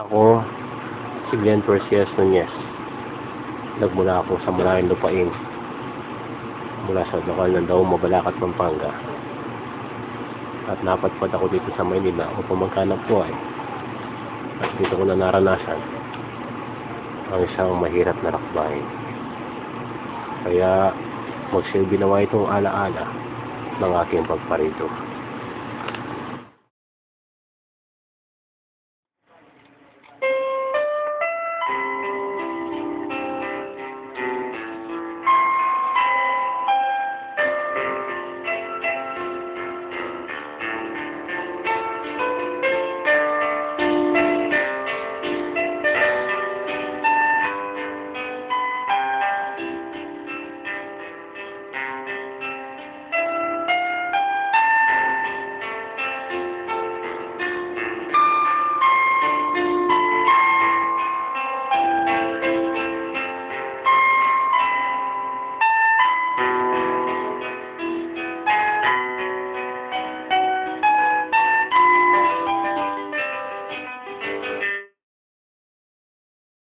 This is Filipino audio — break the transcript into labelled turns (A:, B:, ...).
A: Ako, si Glenn Percias Nunez. Nagmula ako sa malayong lupain. Mula sa lokal ng Daw, Mabalacat, Pampanga. At napadpad ako dito sa Maynila upang magkanap buhay. At dito ko na naranasan ang isang mahirap na lakbay. Kaya magsilbi nawa itong alaala ng aking pagparito.